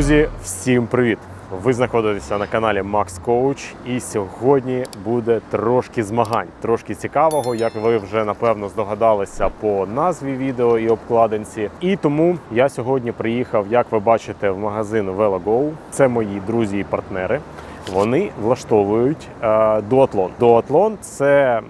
Друзі, всім привіт! Ви знаходитеся на каналі Max Coach і сьогодні буде трошки змагань, трошки цікавого, як ви вже напевно здогадалися по назві відео і обкладинці. І тому я сьогодні приїхав, як ви бачите, в магазин VeloGo. Це мої друзі і партнери. Вони влаштовують е, дуатлон. Дуатлон це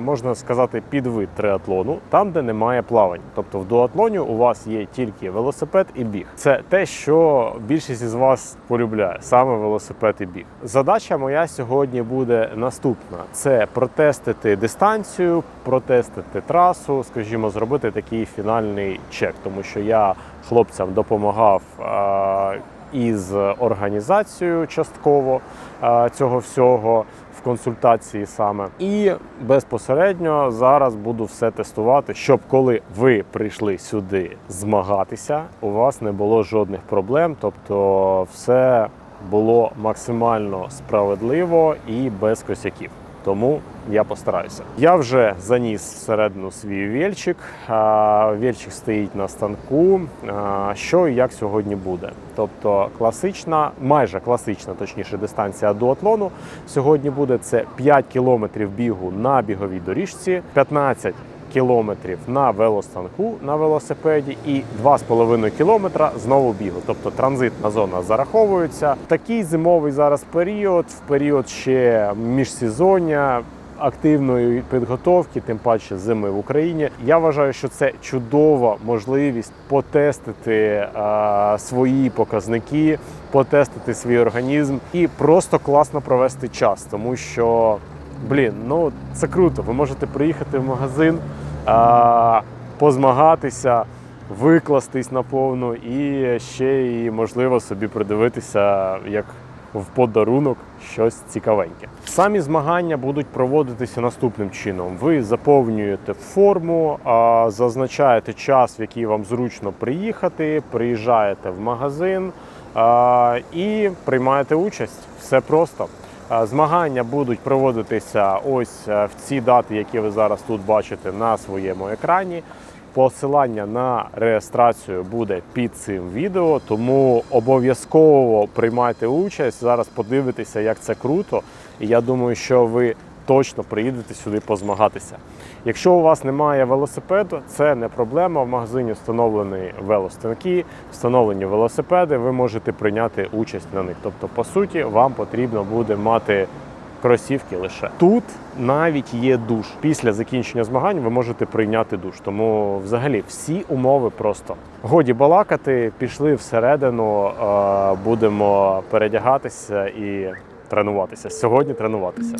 можна сказати підвид триатлону, там, де немає плавань. Тобто в дуатлоні у вас є тільки велосипед і біг. Це те, що більшість із вас полюбляє, саме велосипед і біг. Задача моя сьогодні буде наступна: це протестити дистанцію, протестити трасу, скажімо, зробити такий фінальний чек, тому що я хлопцям допомагав. е, із організацією частково е, цього всього консультації саме. І безпосередньо зараз буду все тестувати, щоб коли ви прийшли сюди змагатися, у вас не було жодних проблем. Тобто, все було максимально справедливо і без косяків. Тому я постараюся. Я вже заніс всередину свій вільчик. Вільчик стоїть на станку. Що і як сьогодні буде? Тобто класична, майже класична, точніше, дистанція дуатлону сьогодні буде це 5 кілометрів бігу на біговій доріжці, 15 кілометрів на велостанку на велосипеді і 2,5 кілометра знову бігу. Тобто транзитна зона зараховується. Такий зимовий зараз період, в період ще міжсезоння. Активної підготовки, тим паче зими в Україні. Я вважаю, що це чудова можливість потестити е, свої показники, потестити свій організм і просто класно провести час, тому що блін, ну це круто. Ви можете приїхати в магазин, а, позмагатися, викластись наповну і ще і можливо собі придивитися як в подарунок щось цікавеньке. Самі змагання будуть проводитися наступним чином: ви заповнюєте форму, а, зазначаєте час, в який вам зручно приїхати, приїжджаєте в магазин і приймаєте участь. Все просто. Змагання будуть проводитися ось е, в ці дати, які ви зараз тут бачите на своєму екрані. Посилання на реєстрацію буде під цим відео, тому обов'язково приймайте участь. Зараз подивитеся, як це круто. І я думаю, що ви точно приїдете сюди позмагатися. Якщо у вас немає велосипеду, це не проблема. В магазині встановлені велостанки, встановлені велосипеди. Ви можете прийняти участь на них. Тобто, по суті, вам потрібно буде мати кросівки лише. Тут навіть є душ. Після закінчення змагань ви можете прийняти душ. Тому взагалі всі умови просто. Годі балакати, пішли всередину, е, будемо передягатися і тренуватися. Сьогодні тренуватися.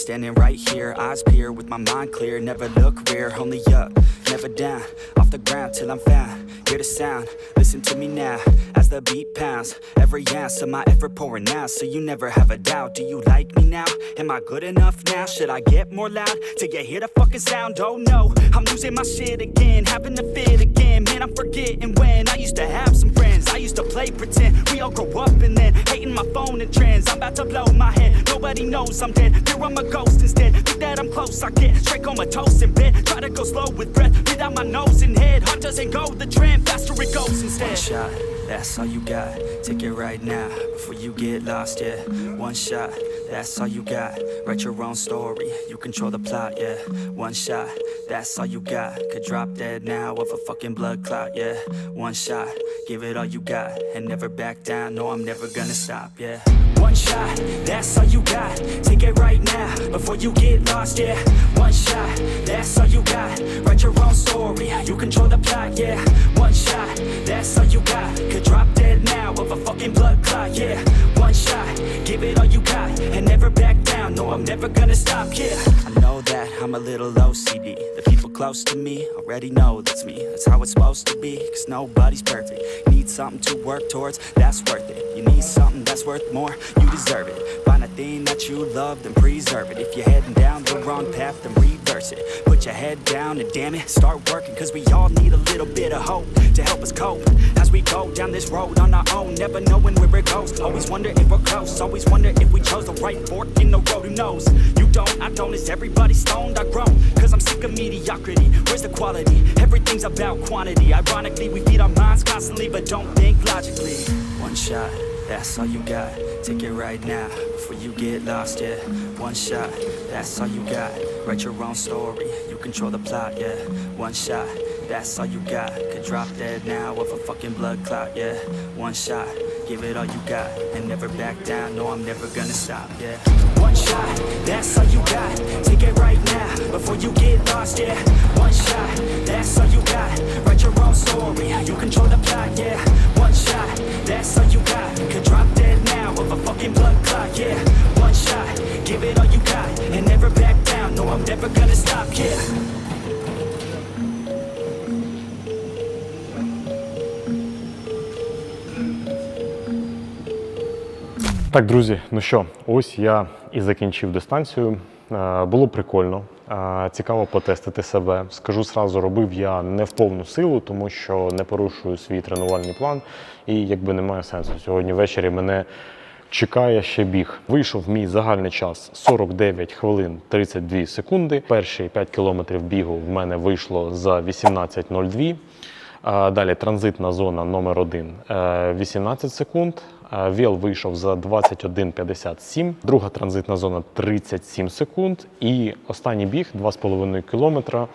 Standing right here, eyes peer with my mind clear. Never look rear, only up, never down. Off the ground till I'm found. Hear the sound, listen to me now as the beat pounds. Every ounce of my effort pouring out, so you never have a doubt. Do you like me now? Am I good enough now? Should I get more loud till you hear the fucking sound? Oh no, I'm losing my shit again, having to fit again. Man, I'm forgetting when I used to have some friends. I used to play pretend. We all grow up and then hating my phone and trends. I'm about to blow my head. Nobody knows I'm dead. Fear I'm a ghost instead. Think that I'm close. I get straight comatose in bed. Try to go slow with breath. Breathe out my nose and head. Heart doesn't go the trend. Faster it goes instead. One shot, that's all you got. Take it right now before you get lost. Yeah, one shot. That's all you got. Write your own story. You control the plot. Yeah, one shot. That's all you got. Could drop dead now of a fucking blood clot. Yeah, one shot. Give it all you got and never back down. No, I'm never gonna stop. Yeah, one shot. That's all you got. Take it right now before you get lost. Yeah, one shot. That's all you got. Write your own story. You control the plot. Yeah, one shot. That's all you got. Could drop dead now of a fucking blood clot. Yeah, I'm never gonna stop. Yeah, I know that I'm a little OCD. The people close to me already know that's me. That's how it's supposed to be, cause nobody's perfect. Need something to work towards, that's worth it. You need something that's worth more, you deserve it. Find a thing that you love, then preserve it. If you're heading down the wrong path, then reverse it. Put your head down and damn it, start working, cause we all need a little bit of hope to help us cope. As we go down this road on our own, never knowing where it goes. Always wonder if we're close, always wonder if we chose the right fork in the road. Who knows? You don't, I don't, is everybody stoned? I grown, cause I'm sick of mediocrity. Where's the quality? Everything's about quantity. Ironically, we feed our minds constantly, but don't think logically. One shot, that's all you got. Take it right now before you get lost, yeah. One shot, that's all you got. Write your own story, you control the plot, yeah. One shot, that's all you got. Could drop dead now of a fucking blood clot, yeah. One shot, give it all you got. And never back down, no, I'm never gonna stop, yeah. One shot, that's all you got. Take it right now before you get lost, yeah. One shot, that's all you got. Write your own story, you control the plot, yeah. One shot, that's all you got. Gonna. Так, друзі, ну що, ось я і закінчив дистанцію. Е, Було прикольно, е, цікаво потестити себе. Скажу сразу, робив я не в повну силу, тому що не порушую свій тренувальний план і якби немає сенсу. Сьогодні ввечері мене чекає ще біг. Вийшов мій загальний час 49 хвилин 32 секунди. Перші 5 кілометрів бігу в мене вийшло за 18.02. Далі транзитна зона номер 1 18 секунд. Віл вийшов за 21.57. Друга транзитна зона 37 секунд. І останній біг 2,5 кілометра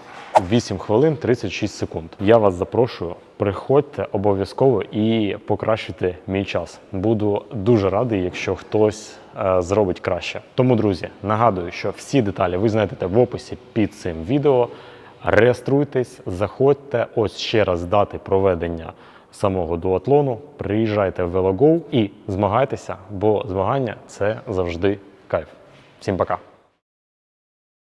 8 хвилин 36 секунд. Я вас запрошую, приходьте обов'язково і покращуйте мій час. Буду дуже радий, якщо хтось е, зробить краще. Тому, друзі, нагадую, що всі деталі ви знайдете в описі під цим відео. Реєструйтесь, заходьте. Ось ще раз дати проведення самого дуатлону. Приїжджайте в Велогоу і змагайтеся, бо змагання це завжди кайф. Всім пока!